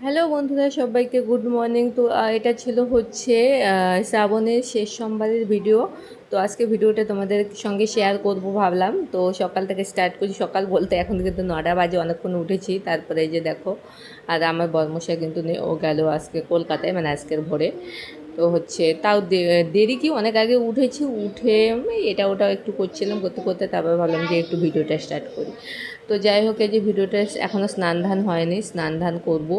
Hello বন্ধুরা, সবাইকে good morning. তো এটা ছিল হচ্ছে শ্রাবণের শেষ সোমবারের ভিডিও। তো, আজকে ভিডিওটা তোমাদের সঙ্গে শেয়ার করব ভাবলাম। তো, সকাল থেকে স্টার্ট করছি সকাল বলতে এখন কিন্তু নটা বাজে, অনেকক্ষণ উঠেছি। তারপরে যে দেখো, আর আমার বর্মশাই কিন্তু ও গেল আজকে কলকাতায় মানে আজকের ভোরে। তো, হচ্ছে তাও দেরি কি? অনেক আগে উঠেছি, উঠে এটা ওটা একটু করছিলাম, করতে করতে তারপর ভাবলাম যে একটু ভিডিওটা স্টার্ট করি। তো, যাই হোক, এই যে ভিডিওটা এখনও স্নান ধান হয়নি স্নান ধান করব।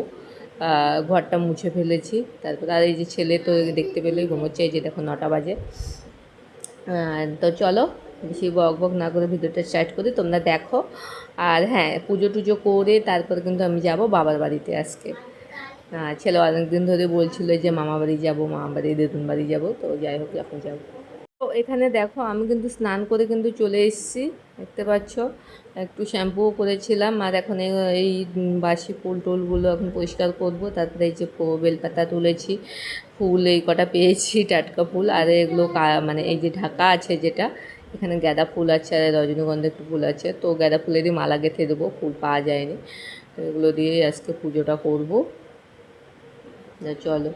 ঘরটা মুছে ফেলেছি। তারপর আর এই যে ছেলে তো দেখতে পেলেই ঘুমোচ্ছে এই যে দেখো নটা বাজে। তো চলো, বেশি বক বক না করে ভিডিওটা স্টার্ট করি, তোমরা দেখো। আর হ্যাঁ পুজো টুজো করে তারপর কিন্তু আমি যাব বাবার বাড়িতে আজকে। ছেলে অনেকদিন ধরে বলছিল যে মামা বাড়ি যাব মামা বাড়ি, দেদুন বাড়ি যাব, তো যাই হোক, এখন যাব। তো এখানে দেখো, আমি কিন্তু স্নান করে কিন্তু চলে এসেছি, দেখতে পাচ্ছ। একটু শ্যাম্পুও করেছিলাম, আর এখন এই- বাসি ফুল টুলগুলো এখন পরিষ্কার করব। তারপরে এই যে বেলপাতা তুলেছি, ফুল এই কটা পেয়েছি, টাটকা ফুল। আর এগুলো মানে এই যে ঢাকা আছে যেটা, এখানে গাঁদা ফুল আছে, আর রজনীগন্ধা একটু ফুল আছে। তো গাঁদা ফুলেরই মালা গেঁথে দেবো, ফুল পাওয়া যায়নি। তো এগুলো দিয়ে আজকে পুজোটা করব। চলো।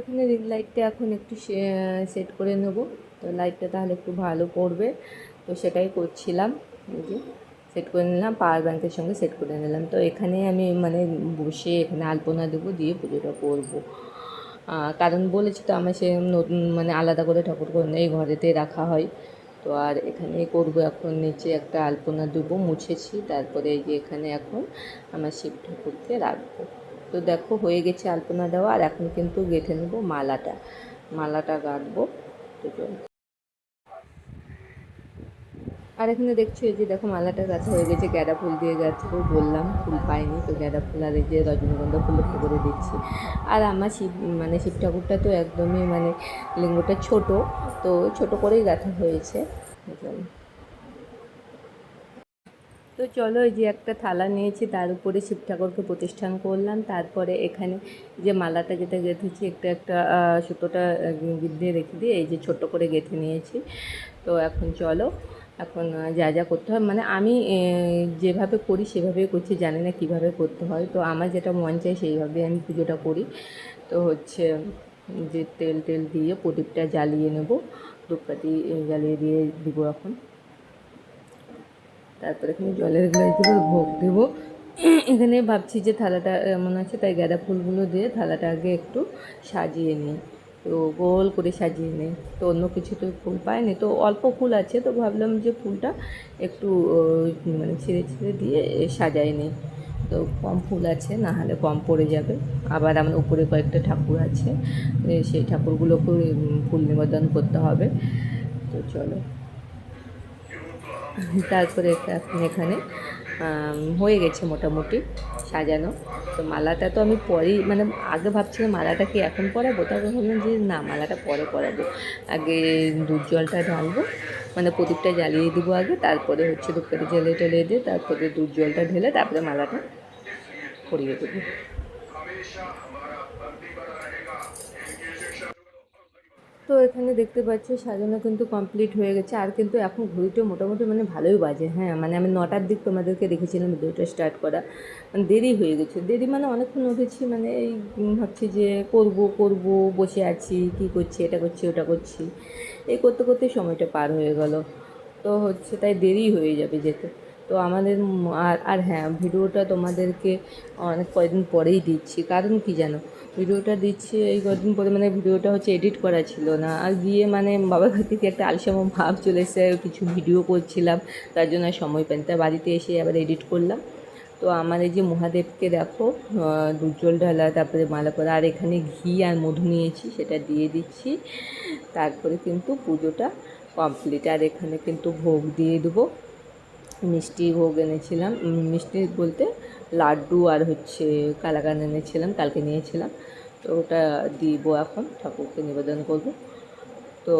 এখানে রিং লাইটটা এখন একটু সেট করে নেব। তো লাইটটা তাহলে একটু ভালো পড়বে। তো সেটাই করছিলাম। যে সেট করে নিলাম পাওয়ার ব্যাঙ্কের সঙ্গে সেট করে নিলাম। তো এখানে আমি মানে বসে এখানে আলপনা দেবো, দিয়ে পুজোটা করব। কারণ বলেছি তো আমার সে নতুন মানে আলাদা করে ঠাকুর করে এই ঘরেতে রাখা হয়। তো আর এখানে করব এখন, নিচে একটা আলপনা দেবো, মুছেছি। তারপরে এই যে এখানে এখন আমার শিব ঠাকুরকে রাখব। তো দেখো হয়ে গেছে আলপনা দেওয়া, আর এখন কিন্তু গেঁথে নেব মালাটা। মালাটা গাঁথবো আর এখানে দেখছ যে দেখো মালাটা গাছা হয়ে গেছে গ্যাঁদা ফুল দিয়ে গাছবো বললাম ফুল পাইনি, তো গ্যাঁদা ফুল আর এই যে রজনীগন্ধা ফুল একটু করে দিচ্ছি আর আমার শিব মানে শিব ঠাকুরটা তো একদমই মানে লিঙ্গটা ছোট, তো ছোট করেই গাঁথা হয়েছে। তো চলো এই যে একটা থালা নিয়েছি, তার উপরে শিব ঠাকুরকে প্রতিষ্ঠান করলাম। তারপরে এখানে যে মালাটা যেটা গেঁথেছি, একটা একটা সুতোটা গিদ্ধে রেখে দিয়ে এই যে ছোট্ট করে গেঁথে নিয়েছি। তো এখন চলো, এখন যা যা করতে হয়। মানে আমি যেভাবে করি সেভাবেই করছি, জানি না কীভাবে করতে হয়। তো আমার যেটা মন চাই সেইভাবে আমি পুজোটা করি। তো হচ্ছে যে তেল টেল দিয়ে প্রদীপটা জ্বালিয়ে নেব। ধূপকাঠি জ্বালিয়ে দিয়ে দিব এখন। তারপরে এখানে জলের গ্লাস দেবো ভোগ দেবো। এখানে ভাবছি যে থালাটা এমন আছে তাই গাঁদা ফুলগুলো দিয়ে থালাটা আগে একটু সাজিয়ে নিই। তো গোল করে সাজিয়ে নিই। তো অন্য কিছু তো ফুল পাইনি। তো অল্প ফুল আছে, তো ভাবলাম যে ফুলটা একটু মানে ছিঁড়ে ছিঁড়ে দিয়ে সাজাই নিই। তো কম ফুল আছে, না হলে কম পড়ে যাবে। আবার আমার উপরে কয়েকটা ঠাকুর আছে সেই ঠাকুরগুলোকে ফুল নিবেদন করতে হবে। তো চলো। তারপরে এখন এখানে হয়ে গেছে মোটামুটি সাজানো। তো মালাটা তো আমি পরেই মানে আগে ভাবছিলাম মালাটা কি এখন পরাবো? তারপর ভাবলাম যে না, মালাটা পরে পরাবো। আগে দুধ জলটা ঢালবো মানে প্রদীপটা জ্বালিয়ে দিব আগে, তারপরে হচ্ছে ধূপকাঠি জ্বালিয়ে টলিয়ে দিয়ে তারপরে দুধ জলটা ঢেলে তারপরে মালাটা পরিয়ে দেবো। তো এখানে দেখতে পাচ্ছ সাজানো কিন্তু কমপ্লিট হয়ে গেছে। আর কিন্তু এখন ঘড়িটা মোটামুটি মানে ভালোই বাজে। হ্যাঁ মানে আমি নটার দিক তোমাদেরকে দেখেছিলাম ভিডিওটা স্টার্ট করা। মানে দেরি হয়ে গেছে। দেরি মানে অনেকক্ষণ উঠেছি মানে এই ভাবছি যে করব করব, বসে আছি, কি করছি, এটা করছি, ওটা করছি। এই করতে করতে সময়টা পার হয়ে গেল। তো হচ্ছে তাই দেরি হয়ে যাবে যেতে। তো আমাদের আর আর হ্যাঁ ভিডিওটা তোমাদেরকে অনেক কয়েকদিন পরেই দিচ্ছি। কারণ কি জানো? ভিডিওটা দিচ্ছি, এই কদিন পরে মানে ভিডিওটা হচ্ছে এডিট করা ছিল না। আর গিয়ে মানে বাবার ঘর থেকে একটা আলসাম ভাব চলে এসে কিছু ভিডিও করছিলাম, তার জন্য সময় পাইনি। তাই বাড়িতে এসে আবার এডিট করলাম। তো আমার এই যে মহাদেবকে দেখো দুজ্জ্বল ঢালা, তারপরে মালা পরা আর এখানে ঘি আর মধু নিয়েছি, সেটা দিয়ে দিচ্ছি। তারপরে কিন্তু পুজোটা কমপ্লিট আর এখানে কিন্তু ভোগ দিয়ে দেবো। মিষ্টি ভোগ এনেছিলাম। মিষ্টি বলতে লাড্ডু আর হচ্ছে কালাকান এনেছিলাম, কালকে নিয়েছিলাম। তো ওটা দিব এখন, ঠাকুরকে নিবেদন করব। তো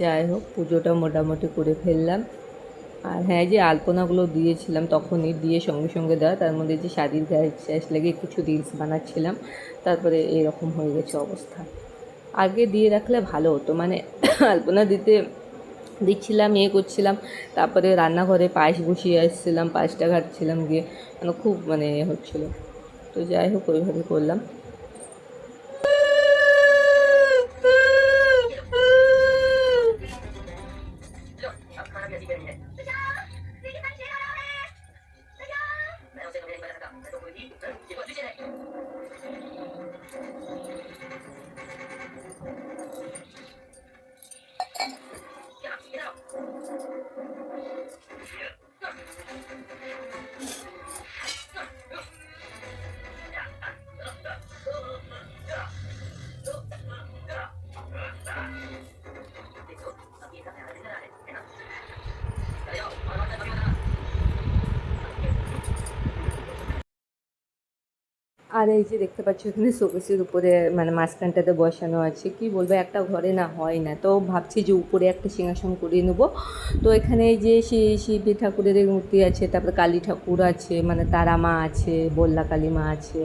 যাই হোক, পুজোটা মোটামুটি করে ফেললাম। আর হ্যাঁ যে আলপনাগুলো দিয়েছিলাম তখনই দিয়ে সঙ্গে সঙ্গে দেওয়া, তার মধ্যে যে শাড়ির গায়ে শেষ লেগে কিছু রিলস বানাচ্ছিলাম, তারপরে এরকম হয়ে গেছে অবস্থা। আগে দিয়ে রাখলে ভালো হতো মানে আলপনা দিতে দিচ্ছিলাম ইয়ে করছিলাম। তারপরে রান্নাঘরে পায়েস বসিয়ে আসছিলাম পায়েসটা ঘাটছিলাম গিয়ে। মানে খুব মানে ইয়ে হচ্ছিল। তো যাই হোক ওইভাবে করলাম। আর এই যে দেখতে পাচ্ছি এখানে শোকেসের উপরে মানে মাঝখানটাতে বসানো আছে। কি বলব, একটা ঘরে না হয় না। তো ভাবছি যে উপরে একটা সিংহাসন করিয়ে নেব। তো এখানে যে শিব ঠাকুরের মূর্তি আছে, তারপরে কালী ঠাকুর আছে মানে তারা মা আছে, বল্লা কালী মা আছে,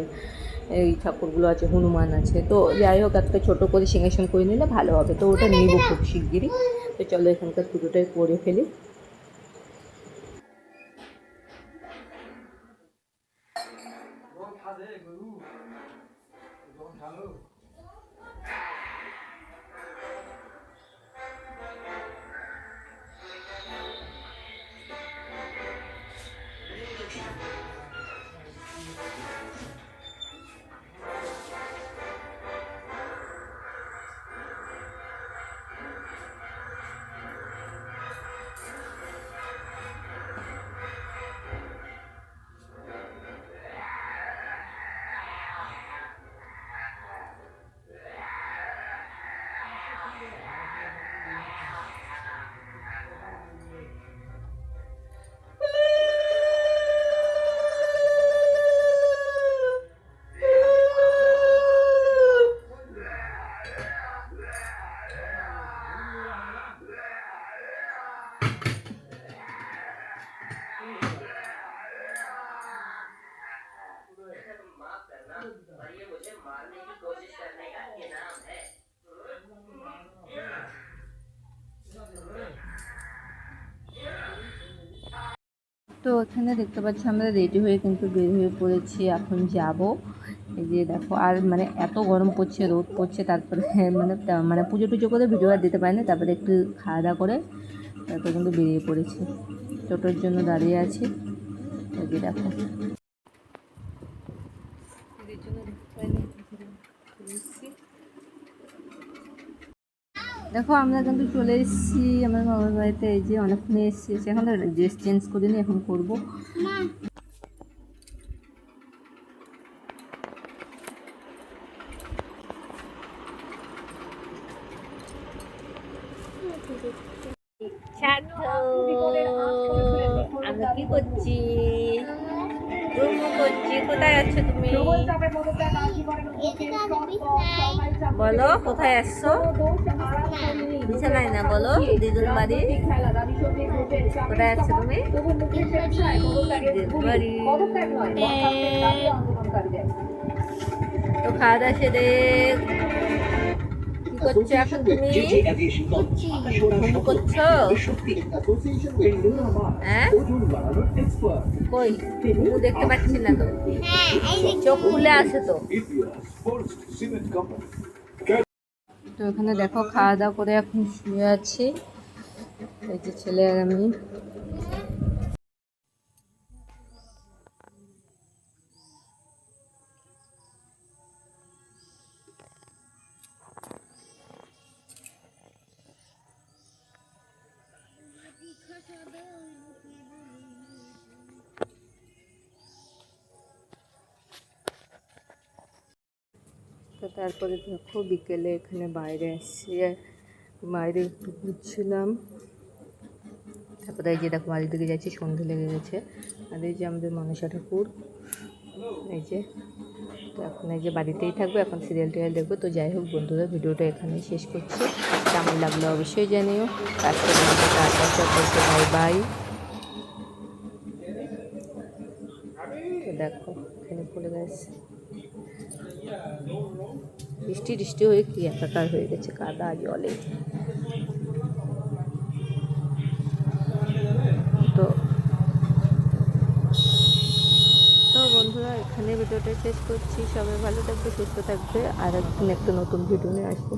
এই ঠাকুরগুলো আছে, হনুমান আছে। তো যাই হোক, একটা ছোটো করে সিংহাসন করে নিলে ভালো হবে। তো ওটা নিব খুব শিগগিরই। তো চলো এখানকার পুজোটাই করে ফেলি। তো এখানে দেখতে পাচ্ছি আমরা রেডি হয়ে কিন্তু বের হয়ে পড়েছি, এখন যাব। এই যে দেখো, আর মানে এত গরম পড়ছে, রোদ পড়ছে, তারপরে মানে মানে পুজো টুজো করে ভিডিও আর দিতে পারিনি, তারপরে একটু খাওয়া দাওয়া করে তারপরে কিন্তু বেরিয়ে পড়েছি। টোটোর জন্য দাঁড়িয়ে আছি। এই যে দেখো। দেখো, আমরা কিন্তু চলে এসেছি আমার মামার বাড়িতে। এই যে অনেকক্ষণ এসেছি। এখন তো ড্রেস চেঞ্জ করিনি, এখন করব। বলো কোথায় আসছো? বিছানায় না বলো দিদুর বাড়ি। কোথায় আছো তুমি? তো খাওয়া দাওয়া সেরে কি করছ এখন তুমি? ঘুম করছ? হ্যাঁ? কই? ঘুম দেখতে পাচ্ছি না তো। চোখ খুলে আছে তো। তো এখানে দেখো খাওয়া দাওয়া করে এখন শুয়ে আছি। এই যে ছেলে আর আমি। তারপরে দেখো বিকেলে এখানে বাইরে এসে বাইরে একটু ঘুরছিলাম। তারপরে এই যে দেখো বাড়ির দিকে যাচ্ছি, সন্ধে লেগে গেছে। আর এই যে আমাদের মনসা ঠাকুর, এই যে, তো এখন এই যে বাড়িতেই থাকব, এখন সিরিয়াল টিরিয়াল দেখব। তো যাই হোক বন্ধুরা, ভিডিওটা এখানে শেষ করছি। কেমন লাগল অবশ্যই জানিও। আজকে বাই বাই দেখো, এখানে ফুলে গেছে। বৃষ্টি বৃষ্টি হয়ে কি একাকার হয়ে গেছে, কাদা, জলে। বন্ধুরা, এখানে ভিডিওটা শেষ করছি। সবাই ভালো থাকবে, সুস্থ থাকবে। আর একদিন একটা নতুন ভিডিও নিয়ে আসব।